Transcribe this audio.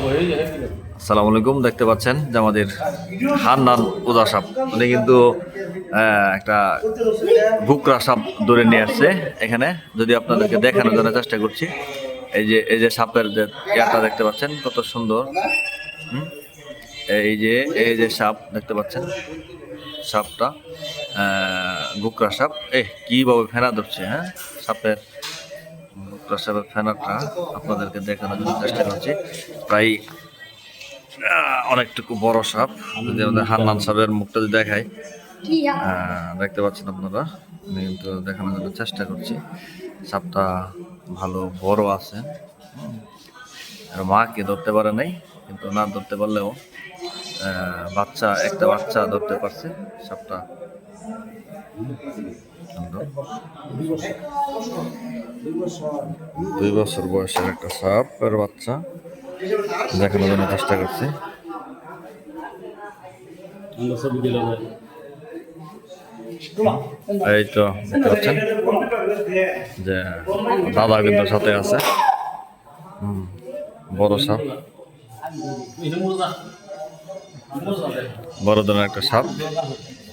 আসসালামু আলাইকুম, দেখতে পাচ্ছেন যে আমাদের হান্নান উদা সাপ। উনি কিন্তু একটা বুকরা সাপ ধরে নিয়ে আসছে এখানে। যদি আপনাদেরকে দেখানোর জন্য চেষ্টা করছি, এই যে এই যে সাপের যে ইয়াটা দেখতে পাচ্ছেন, কত সুন্দর? এই যে এই যে সাপ দেখতে পাচ্ছেন, সাপটা গুকরা সাপ। এ কীভাবে ফেনা ধরছে হ্যাঁ? সাপের সাপের ফেনাটা আপনাদেরকে দেখানোর জন্য চেষ্টা করছি প্রায় অনেকটুকু বড় সাপ, যদি আমাদের হান্নান সাপের মুখটা যদি দেখাই দেখতে পাচ্ছেন আপনারা, আমি কিন্তু দেখানোর জন্য চেষ্টা করছি সাপটা ভালো বড় আছে। আর মাকে ধরতে পারে নাই, কিন্তু না ধরতে পারলেও বাচ্চা, একটা বাচ্চা ধরতে পারছে সাপটা। দুই বছর বয়সের একটা সাপের বাচ্চা। দেখানোর জন্য চেষ্টা করছি। এই তো দেখতে পাচ্ছেন? যে দাদা কিন্তু সাথে আছে। হুম, বড় সাপ। বড় ধরনের একটা সাপ।